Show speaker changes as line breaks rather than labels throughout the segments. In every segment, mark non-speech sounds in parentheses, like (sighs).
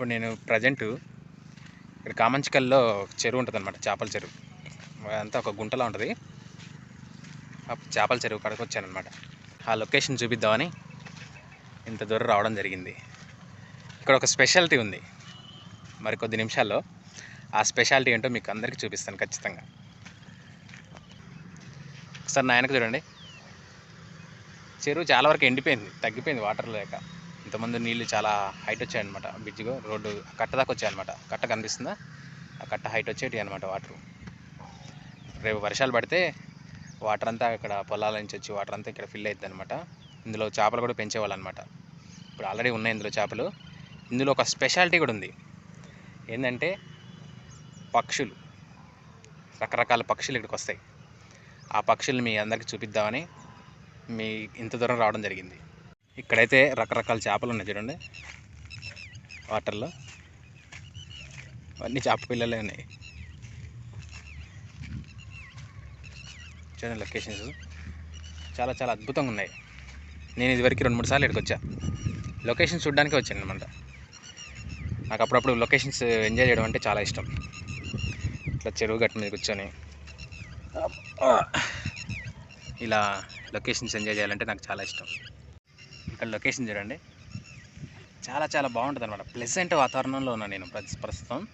ఇప్పుడు నేను ప్రజెంట్ ఇక్కడ కామంచికల్లో చెరువు ఉంటుంది అనమాట చేపల చెరువు. అదంతా ఒక గుంటలా ఉంటుంది. చేపల చెరువు కాడికి వచ్చానమాట ఆ లొకేషన్ చూపిద్దామని ఇంత దూరం రావడం జరిగింది. ఇక్కడ ఒక స్పెషాలిటీ ఉంది. మరి కొద్ది నిమిషాల్లో ఆ స్పెషాలిటీ ఏంటో మీకు అందరికీ చూపిస్తాను ఖచ్చితంగా. ఒకసారి నా వెనక చూడండి. చెరువు చాలా వరకు ఎండిపోయింది తగ్గిపోయింది వాటర్ లేక. ఇంతమంది నీళ్ళు చాలా హైట్ వచ్చాయన్నమాట. బ్రిడ్జ్గా రోడ్డు కట్ట దాకా వచ్చాయన్నమాట. కట్ట కనిపిస్తుందా? ఆ కట్ట హైట్ వచ్చేటి అనమాట వాటర్. రేపు వర్షాలు పడితే వాటర్ అంతా ఇక్కడ పొలాల నుంచి వచ్చి వాటర్ అంతా ఇక్కడ ఫిల్ అవుతుంది అనమాట ఇందులో చేపలు కూడా పెంచేవాళ్ళు అనమాట ఇప్పుడు ఆల్రెడీ ఉన్నాయి ఇందులో చేపలు. ఇందులో ఒక స్పెషాలిటీ కూడా ఉంది. ఏంటంటే పక్షులు. రకరకాల పక్షులు ఇక్కడికి వస్తాయి. ఆ పక్షులు మీ అందరికీ చూపిద్దామని మీ ఇంత దూరం రావడం జరిగింది. ఇక్కడైతే రకరకాల చేపలు ఉన్నాయి చూడండి. వాటర్లో. అవన్నీ చేప పిల్లలే ఉన్నాయి. చూడండి లొకేషన్స్. చాలా చాలా అద్భుతంగా ఉన్నాయి. నేను ఇదివరకు రెండు మూడు సార్లు ఇక్కడికి వచ్చా. లొకేషన్ చూడడానికి వచ్చాను అనమాట నాకు అప్పుడప్పుడు లొకేషన్స్ ఎంజాయ్ చేయడం అంటే చాలా ఇష్టం. ఇట్లా చెరువు గట్టు మీద కూర్చొని. ఇలా లొకేషన్స్ ఎంజాయ్ చేయాలంటే నాకు చాలా ఇష్టం. ఇక్కడ లొకేషన్ చూడండి. చాలా చాలా బాగుంటుంది అనమాట ప్లెజెంట్ వాతావరణంలో ఉన్నాను నేను ప్రస్తుతం.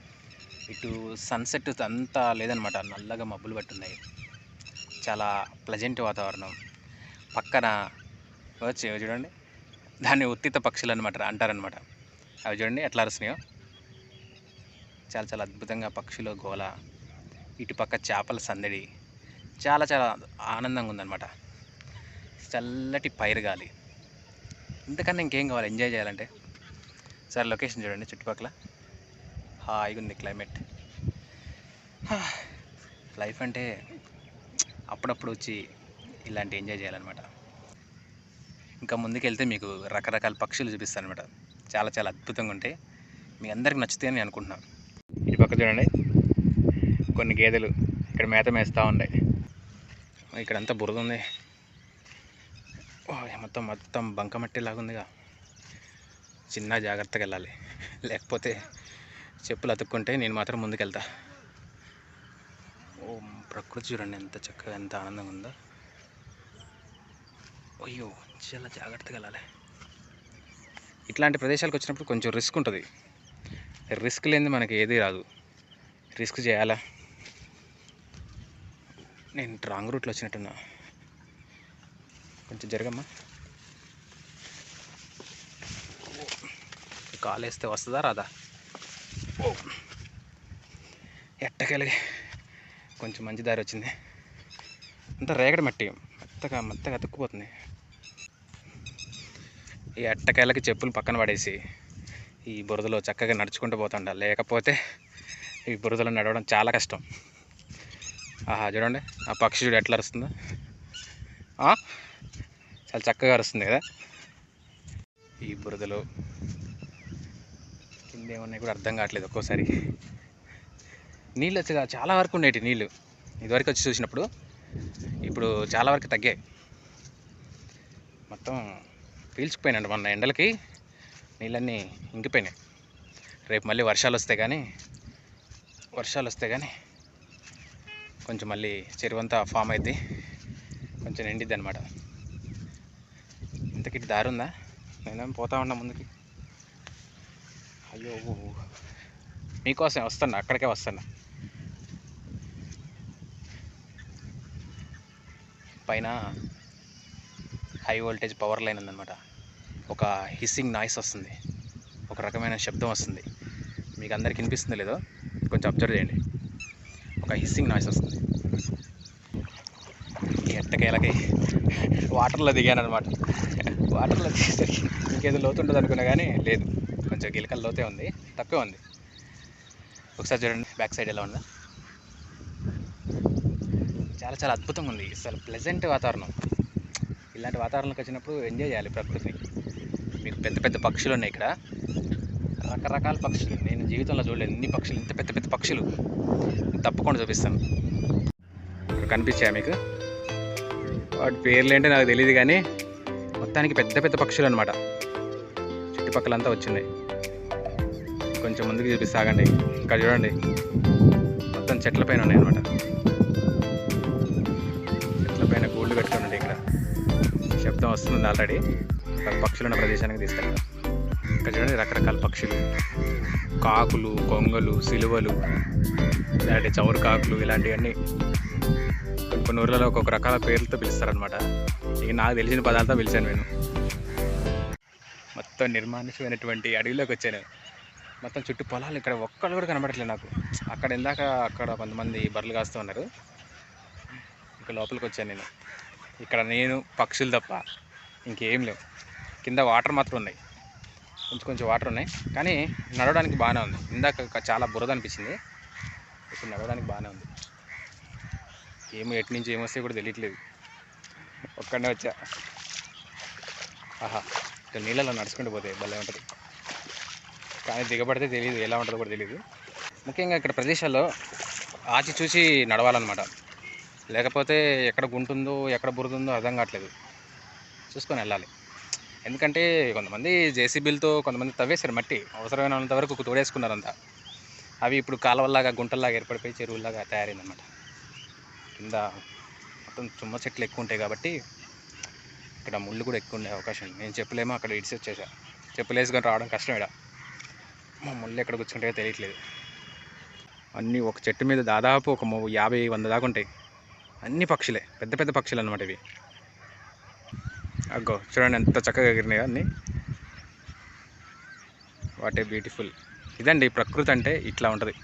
ఇటు సన్సెట్ అంతా లేదనమాట నల్లగా మబ్బులు పట్టున్నాయి. చాలా ప్లెజెంట్ వాతావరణం. పక్కన వచ్చి చూడండి. దాన్ని ఉత్తిత పక్షులు అనమాట అంటారనమాట అవి చూడండి ఎట్లా అరుస్తున్నాయో. చాలా చాలా అద్భుతంగా పక్షులు గోల. ఇటు పక్క చేపల సందడి. చాలా చాలా ఆనందంగా ఉందన్నమాట. చల్లటి పైరు గాలి. ఇంతకన్నా ఇంకేం కావాలి? ఎంజాయ్ చేయాలంటే? సరే లొకేషన్ చూడండి చుట్టుపక్కల. హాయిగా ఉంది క్లైమేట్. (sighs) లైఫ్ అంటే అప్పుడప్పుడు వచ్చి ఇలాంటి ఎంజాయ్ చేయాలన్నమాట. ఇంకా ముందుకెళ్తే మీకు రకరకాల పక్షులు చూపిస్తాను అనమాట చాలా చాలా అద్భుతంగా ఉంటాయి. మీ అందరికి నచ్చుతాయని నేను అనుకుంటున్నాను. ఇటు పక్క చూడండి. కొన్ని గేదెలు ఇక్కడ మేత మేస్తూ ఉన్నాయి. ఇక్కడంతా బురద ఉంది. మొత్తం మొత్తం బంకమట్టిలాగా ఉందిగా చిన్న జాగ్రత్తగా వెళ్ళాలి. లేకపోతే చెప్పులు అతుక్కుంటే నేను మాత్రం ముందుకెళ్తా. ఓ ప్రకృతి చూడండి ఎంత చక్కగా ఎంత ఆనందంగా ఉందో అయ్యో చాలా జాగ్రత్తగా వెళ్ళాలి. ఇట్లాంటి ప్రదేశాలకు వచ్చినప్పుడు కొంచెం రిస్క్ ఉంటుంది. రిస్క్ లేనిది మనకి ఏది రాదు. రిస్క్ చేయాలా? నేను రాంగ్ రూట్లో వచ్చినట్టున్నా. కొంచెం జరగమ్మా. కాలు వేస్తే వస్తుందా రాదా? ఓ. ఎట్టకెళ్ళి కొంచెం మంచి దారి వచ్చింది. అంతా రేగడి మట్టి మెత్తగా మెత్తగా అతుక్కుపోతుంది. ఈ అట్టకాయలకి చెప్పులు పక్కన పడేసి ఈ బురదలో చక్కగా నడుచుకుంటూ పోతుండ. లేకపోతే ఈ బురదలో నడవడం చాలా కష్టం. ఆహా చూడండి ఆ పక్షి చూడు ఎట్లా అరుస్తుందా. చాలా చక్కగా అరుస్తుంది కదా. ఈ బురదలో కింద ఏమన్నాయి కూడా అర్థం కావట్లేదు ఒక్కోసారి. నీళ్ళు వచ్చగా చాలా వరకు ఉండేవి నీళ్ళు. ఇదివరకు వచ్చి చూసినప్పుడు ఇప్పుడు చాలా వరకు తగ్గాయి. మొత్తం పీల్చుకుపోయినాడు మొన్న ఎండలకి నీళ్ళన్నీ ఇంకిపోయినాయి. రేపు మళ్ళీ వర్షాలు వస్తే కానీ వర్షాలు వస్తే కానీ కొంచెం మళ్ళీ చెరువు అంతా ఫామ్ అయితే కొంచెం ఎండిద్ది అనమాట ఇటు దారి ఉందా? నేనేం పోతా ఉన్నా ముందుకి. అయ్యో మీకోసం వస్తున్నా అక్కడికే వస్తున్నా. పైన హై వోల్టేజ్ పవర్ లైన్ ఉందన్నమాట. ఒక హిస్సింగ్ నాయిస్ వస్తుంది. ఒక రకమైన శబ్దం వస్తుంది. మీకు అందరికి వినిపిస్తుంది లేదో కొంచెం అబ్జర్వ్ చేయండి. ఒక హిస్సింగ్ నాయిస్ వస్తుంది. ఈ వాటర్లో దిగాను అనమాట వాటర్లో దిగేసరికి ఇంకేదో లోతు ఉంటుంది అనుకున్నా కానీ లేదు. కొంచెం గిలకల లోతే ఉంది. తక్కువ ఉంది. ఒకసారి చూడండి బ్యాక్ సైడ్ ఎలా ఉందా. చాలా చాలా అద్భుతంగా ఉంది. అసలు ప్లెజెంట్ వాతావరణం. ఇలాంటి వాతావరణంకి వచ్చినప్పుడు ఎంజాయ్ చేయాలి ప్రకృతిని. మీకు పెద్ద పెద్ద పక్షులు ఉన్నాయి ఇక్కడ. రకరకాల పక్షులు. నేను జీవితంలో చూడలేదు ఎన్ని పక్షులు ఇంత పెద్ద పెద్ద పక్షులు. తప్పకుండా చూపిస్తాను. ఇక్కడ కనిపించాయా మీకు? వాటి పేర్లు ఏంటో నాకు తెలియదు కానీ మొత్తానికి పెద్ద పెద్ద పక్షులు అనమాట చుట్టుపక్కలంతా వచ్చినాయి కొంచెం ముందుకు చూపిస్తాగండి ఇక్కడ చూడండి. మొత్తం చెట్ల పైన ఉన్నాయి అనమాట చెట్ల పైన గూళ్ళు కట్టుకున్నాయి ఇక్కడ. శబ్దం వస్తుంది ఆల్రెడీ. పక్షులు ఉన్న ప్రదేశానికి తీసుకెళ్తాం. ఇక్కడ చూడండి రకరకాల పక్షులు. కాకులు కొంగలు సిలువలు ఇలాంటి చౌరు కాకులు ఇలాంటివన్నీ. కొన్ని ఊర్లలో ఒక్కొక్క రకాల పేర్లతో పిలుస్తారనమాట ఇక నాకు తెలిసిన పదాలతో పిలిచాను నేను. మొత్తం నిర్మానుషమైనటువంటి అడవిలోకి వచ్చాను. మొత్తం చుట్టూ పొలాలు ఇక్కడ ఒక్కళ్ళు కూడా కనబడట్లేదు నాకు. అక్కడ ఇందాక అక్కడ కొంతమంది బర్రెలు కాస్తూ ఉన్నారు. ఇక్కడ లోపలికి వచ్చాను నేను. ఇక్కడ నేను పక్షులు తప్ప ఇంకేం లేవు. కింద వాటర్ మాత్రం ఉన్నాయి. కొంచెం కొంచెం వాటర్ ఉన్నాయి. కానీ నడవడానికి బాగానే ఉంది. ఇందాక చాలా బురద అనిపించింది. ఇప్పుడు నడవడానికి బాగానే ఉంది. ఏమో ఎటు నుంచి ఏమొస్తే కూడా తెలియట్లేదు. ఒక్కడే వచ్చా. ఆహా ఇక్కడ నీళ్ళలో నడుచుకుంటూ పోతే భలే ఉంటుంది. కానీ దిగబడితే తెలియదు ఎలా ఉంటుందో కూడా తెలియదు ముఖ్యంగా ఇక్కడ ప్రదేశాల్లో ఆచి చూసి నడవాలన్నమాట. లేకపోతే ఎక్కడ గుంటుందో ఎక్కడ బురదుందో అర్థం కావట్లేదు. చూసుకొని వెళ్ళాలి. ఎందుకంటే కొంతమంది జేసీబీలతో కొంతమంది తవ్వేశారు మట్టి. అవసరమైనంత వరకు తోడేసుకున్నారంతా. అవి ఇప్పుడు కాలువల్లాగా గుంటల్లాగా ఏర్పడిపోయి చెరువుల్లాగా తయారైందన్నమాట. కింద మొత్తం చుమ్మ చెట్లు ఎక్కువ ఉంటాయి కాబట్టి ఇక్కడ ముళ్ళు కూడా ఎక్కువ ఉండే అవకాశం నేను చెప్పలేమో అక్కడ ఇడిసి వచ్చేసా చెప్పులు కానీ రావడం కష్టం ఇక్కడ. మా ముళ్ళు ఎక్కడ కూర్చుంటాయో తెలియట్లేదు. అన్నీ ఒక చెట్టు మీద దాదాపు ఒక యాభై వంద దాకా ఉంటాయి. అన్ని పక్షులే. పెద్ద పెద్ద పక్షులు అనమాట ఇవి. అగ్గో చూడండి ఎంత చక్కగా ఎగిరినాయి అన్నీ. What a beautiful. ఇదండి ప్రకృతి అంటే ఇట్లా ఉంటుంది.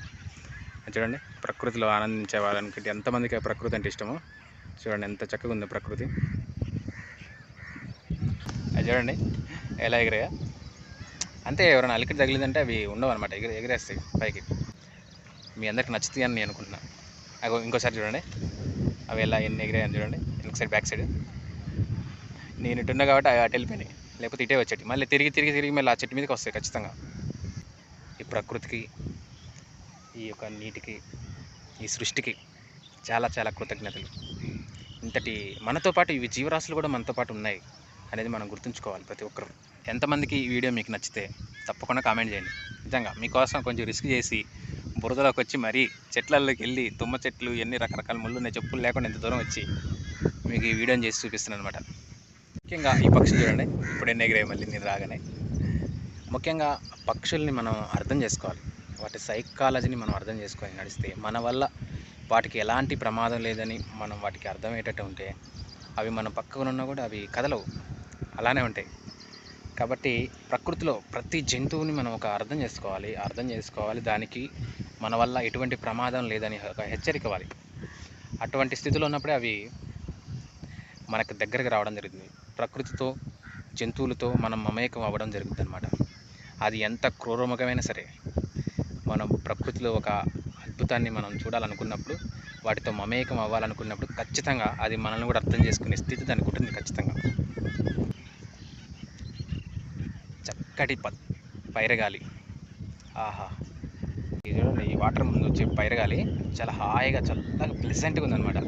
చూడండి. ప్రకృతిలో ఆనందించే వాళ్ళకి ఎంతమందికి ప్రకృతి అంటే ఇష్టమో చూడండి ఎంత చక్కగా ఉంది ప్రకృతి. అది చూడండి ఎలా ఎగిరాయా? అంతే ఎవరైనా అలికిడి తగిలిందంటే అవి ఉండవు అనమాట ఎగిరి ఎగిరేస్తాయి పైకి. మీ అందరికి నచ్చుతాయి అని నేను అనుకుంటున్నాను అగో ఇంకోసారి చూడండి అవి ఎలా ఎన్ని ఎగిరాయని చూడండి ఇంకొక సైడ్ బ్యాక్ సైడ్. నేను ఇటున్నా కాబట్టి అవి అటు వెళ్ళిపోయినాయి లేకపోతే ఇటే వచ్చేటి మళ్ళీ తిరిగి తిరిగి తిరిగి మళ్ళీ ఆ చెట్టు మీదకి వస్తాయి ఖచ్చితంగా. ఈ ప్రకృతికి ఈ యొక్క నీటికి ఈ సృష్టికి చాలా చాలా కృతజ్ఞతలు. ఇంతటి మనతో పాటు ఇవి జీవరాశులు కూడా మనతో పాటు ఉన్నాయి అనేది మనం గుర్తుంచుకోవాలి ప్రతి ఒక్కరు. ఎంతమందికి ఈ వీడియో మీకు నచ్చితే తప్పకుండా కామెంట్ చేయండి. నిజంగా మీకోసం కొంచెం రిస్క్ చేసి బురదలోకి వచ్చి మరీ చెట్లలోకి వెళ్ళి తుమ్మ చెట్లు ఎన్ని రకరకాల ముళ్ళు ఉన్నాయి చెప్పులు లేకుండా ఎంత దూరం వచ్చి మీకు ఈ వీడియోని చేసి చూపిస్తున్నాను అనమాట ముఖ్యంగా ఈ పక్షులు చూడండి. ఇప్పుడు ఎన్ని ఎగిరాయి మళ్ళీ నేను రాగానే. ముఖ్యంగా పక్షుల్ని మనం అర్థం చేసుకోవాలి. వాటి సైకాలజీని మనం అర్థం చేసుకొని నడిస్తే మన వల్ల వాటికి ఎలాంటి ప్రమాదం లేదని మనం వాటికి అర్థమయ్యేటట్టు ఉంటే అవి మన పక్కన ఉన్నా కూడా అవి కదలవు. అలానే ఉంటాయి. కాబట్టి ప్రకృతిలో ప్రతి జంతువుని మనం ఒక అర్థం చేసుకోవాలి. అర్థం చేసుకోవాలి. దానికి మన వల్ల ఎటువంటి ప్రమాదం లేదని ఒక హెచ్చరిక ఇవ్వాలి. అటువంటి స్థితిలో ఉన్నప్పుడే అవి మనకు దగ్గరకు రావడం జరుగుతుంది. ప్రకృతితో జంతువులతో మనం మమేకం అవ్వడం జరుగుతుంది అనమాట అది ఎంత క్రూరముఖమైనా సరే మనం ప్రకృతిలో ఒక అద్భుతాన్ని మనం చూడాలనుకున్నప్పుడు వాటితో మమేకం అవ్వాలనుకున్నప్పుడు ఖచ్చితంగా అది మనల్ని కూడా అర్థం చేసుకునే స్థితి దానికి ఉంటుంది ఖచ్చితంగా. చక్కటి ప పైరగాలి. ఆహా. ఇది చూడండి ఈ వాటర్ ముందు వచ్చే పైరగాలి చాలా హాయిగా చల్లగా ప్లెజెంట్గా ఉందన్నమాట.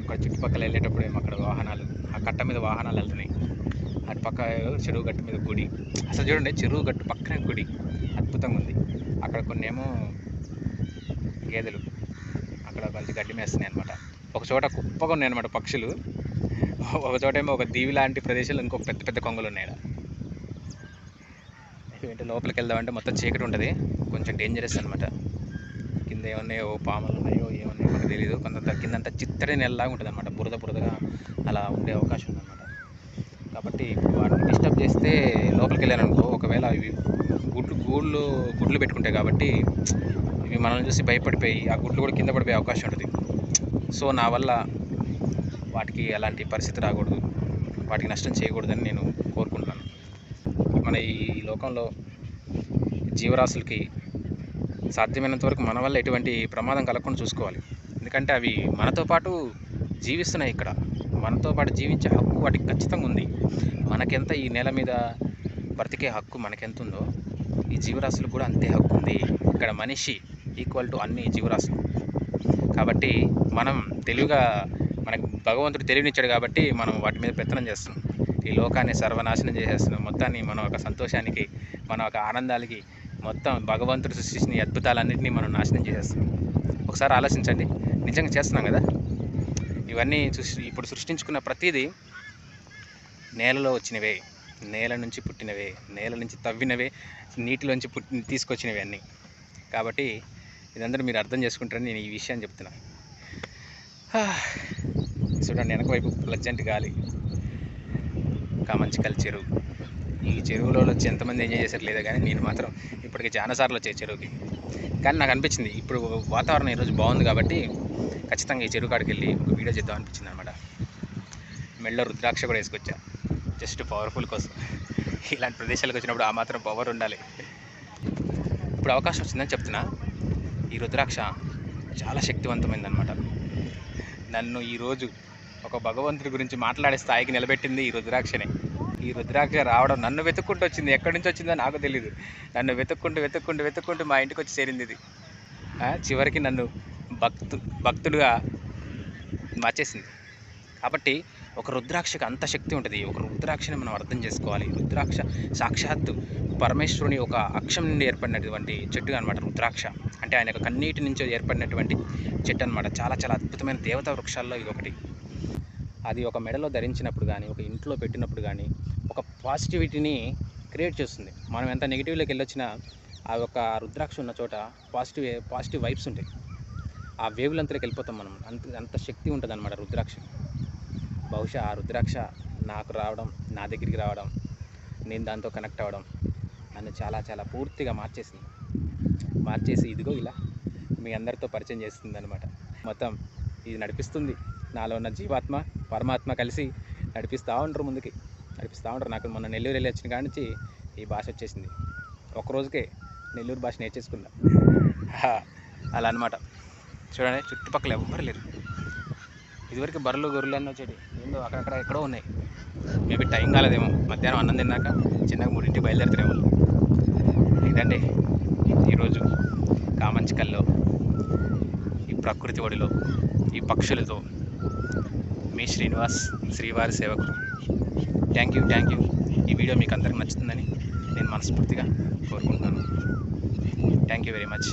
అక్కడ చుట్టుపక్కల వెళ్ళేటప్పుడు ఏమో అక్కడ వాహనాలు ఆ కట్ట మీద వాహనాలు వెళ్తున్నాయి. అటు పక్క చెరువు గట్టు మీద గుడి. అసలు చూడండి చెరువు గట్టు పక్కనే గుడి. అద్భుతంగా ఉంది. అక్కడ కొన్ని ఏమో గేదెలు. అక్కడ కొంచెం గడ్డి మేస్తున్నాయి అనమాట ఒక చోట కుప్పగా ఉన్నాయి అనమాట పక్షులు. ఒక చోట ఏమో ఒక దీవి లాంటి ప్రదేశంలో ఇంకొక పెద్ద పెద్ద కొంగలు ఉన్నాయి ఈడ. ఏంటి లోపలికి వెళ్దామంటే మొత్తం చీకటి ఉంటుంది. కొంచెం డేంజరస్ అనమాట కింద ఏమున్నాయో పాములు ఉన్నాయో ఏమున్నాయో మనకు తెలియదు కొంత కిందంతా చిత్తడి నెలలాగా ఉంటుంది అనమాట బురద బురదగా అలా ఉండే అవకాశం ఉందన్నమాట. కాబట్టి వాటిని డిస్టర్బ్ చేస్తే లోపలికి వెళ్ళాను అనుకో ఒకవేళ ఇవి గూళ్ళు గుడ్లు పెట్టుకుంటాయి కాబట్టి ఇవి మనల్ని చూసి భయపడిపోయి ఆ గుడ్లు కూడా కింద పడిపోయే అవకాశం ఉంటుంది. సో నా వల్ల వాటికి అలాంటి పరిస్థితి రాకూడదు. వాటికి నష్టం చేయకూడదని నేను కోరుకుంటున్నాను. మన ఈ లోకంలో జీవరాశులకి సాధ్యమైనంత వరకు మన వల్ల ఎటువంటి ప్రమాదం కలగకుండా చూసుకోవాలి. ఎందుకంటే అవి మనతో పాటు జీవిస్తున్నాయి ఇక్కడ. మనతో పాటు జీవించే హక్కు వాటికి ఖచ్చితంగా ఉంది. మనకెంత ఈ నేల మీద బ్రతికే హక్కు మనకెంత ఉందో ఈ జీవరాశులు కూడా అంతే హక్కు ఉంది. ఇక్కడ మనిషి ఈక్వల్ టు అన్ని జీవరాశులు. కాబట్టి మనం తెలివిగా మనకు భగవంతుడు తెలివినిచ్చాడు కాబట్టి మనం వాటి మీద పెత్తనం చేస్తున్నాం. ఈ లోకాన్ని సర్వనాశనం చేసేస్తున్నాం. మొత్తాన్ని మన ఒక సంతోషానికి మన ఒక ఆనందాలకి మొత్తం భగవంతుడు సృష్టించిన అద్భుతాలన్నింటినీ మనం నాశనం చేసేస్తున్నాం. ఒకసారి ఆలోచించండి. నిజంగా చేస్తున్నాం కదా? ఇవన్నీ సృష్టి ఇప్పుడు సృష్టించుకున్న ప్రతిదీ నేలలో వచ్చినవే. నేల నుంచి పుట్టినవే నేల నుంచి తవ్వినవే నీటిలోంచి పుట్టి తీసుకొచ్చినవి అన్నీ. కాబట్టి ఇదందరూ మీరు అర్థం చేసుకుంటారని నేను ఈ విషయాన్ని చెప్తున్నా. చూడండి వెనక వైపు ప్లజెంట్ గాలి. కామంచికల్ చెరువు. ఈ చెరువులో వచ్చి ఎంతమంది ఎంజాయ్ చేశారు లేదా కానీ నేను మాత్రం ఇప్పటికి చాలా సార్లు వచ్చాయి చెరువుకి. కానీ నాకు అనిపించింది ఇప్పుడు వాతావరణం ఈరోజు బాగుంది కాబట్టి ఖచ్చితంగా ఈ చెరువు కాడికి వెళ్ళి ఒక వీడియో చేద్దాం అనిపించింది అనమాట మెళ్ళో రుద్రాక్ష కూడా వేసుకొచ్చా. జస్ట్ పవర్ఫుల్ కోసం. ఇలాంటి ప్రదేశాలకు వచ్చినప్పుడు ఆ మాత్రం పవర్ ఉండాలి. ఇప్పుడు అవకాశం వచ్చిందని చెప్తున్నా. ఈ రుద్రాక్ష చాలా శక్తివంతమైందనమాట నన్ను ఈరోజు ఒక భగవంతుడి గురించి మాట్లాడే స్థాయికి నిలబెట్టింది ఈ రుద్రాక్షనే. ఈ రుద్రాక్ష రావడం నన్ను వెతుక్కుంటూ వచ్చింది. ఎక్కడి నుంచి వచ్చిందో నాకు తెలియదు నన్ను వెతుక్కుంటూ వెతుక్కుంటూ వెతుక్కుంటూ మా ఇంటికి వచ్చి చేరింది ఇది. చివరికి నన్ను భక్తు భక్తుడుగా మార్చేసింది. కాబట్టి ఒక రుద్రాక్షకు అంత శక్తి ఉంటుంది. ఒక రుద్రాక్షని మనం అర్థం చేసుకోవాలి. రుద్రాక్ష సాక్షాత్తు పరమేశ్వరుని ఒక అక్షం నుండి ఏర్పడినటువంటి చెట్టు అనమాట రుద్రాక్ష. అంటే ఆయన యొక్క కన్నీటి నుంచి ఏర్పడినటువంటి చెట్టు అనమాట చాలా చాలా అద్భుతమైన దేవతా వృక్షాల్లో ఇది ఒకటి. అది ఒక మెడలో ధరించినప్పుడు కానీ ఒక ఇంట్లో పెట్టినప్పుడు కానీ ఒక పాజిటివిటీని క్రియేట్ చేస్తుంది. మనం ఎంత నెగిటివ్లోకి వెళ్ళొచ్చినా ఆ యొక్క రుద్రాక్ష ఉన్న చోట పాజిటివ్ పాజిటివ్ వైబ్స్ ఉంటాయి. ఆ వేవులంతలోకి వెళ్ళిపోతాం మనం. అంత అంత శక్తి ఉంటుంది అనమాట రుద్రాక్ష. బహుశా ఆ రుద్రాక్ష నాకు రావడం నా దగ్గరికి రావడం నేను దాంతో కనెక్ట్ అవ్వడం నన్ను చాలా చాలా పూర్తిగా మార్చేసింది. మార్చేసి ఇదిగో ఇలా మీ అందరితో పరిచయం చేస్తుంది అనమాట మొత్తం ఇది నడిపిస్తుంది. నాలో ఉన్న జీవాత్మ పరమాత్మ కలిసి నడిపిస్తూ ఉంటారు ముందుకి. నడిపిస్తూ ఉంటారు నాకు మొన్న నెల్లూరు వెళ్ళి వచ్చిన కాడి నుంచి ఈ భాష వచ్చేసింది. ఒక రోజుకే నెల్లూరు భాష నేర్చేసుకుందా. హా, అలా అనమాట చూడండి చుట్టుపక్కల ఎవ్వరు లేరు. ఇదివరకు బర్రెలు గొర్రెలు అన్నీ వచ్చేటి ఏందో అక్కడక్కడ ఎక్కడో ఉన్నాయి. మేబీ టైం కాలేదేమో. మధ్యాహ్నం అన్నం తిన్నాక చిన్నగా మూడింటికి బయలుదేరుతారేమో ఇదండి ఈరోజు కామంచికల్లో ఈ ప్రకృతి ఒడిలో ఈ పక్షులతో మీ శ్రీనివాస్ శ్రీవారి సేవకులు. థ్యాంక్ యూ థ్యాంక్ యూ ఈ వీడియో మీకు అందరికి నచ్చుతుందని నేను మనస్ఫూర్తిగా కోరుకుంటున్నాను. Thank you very much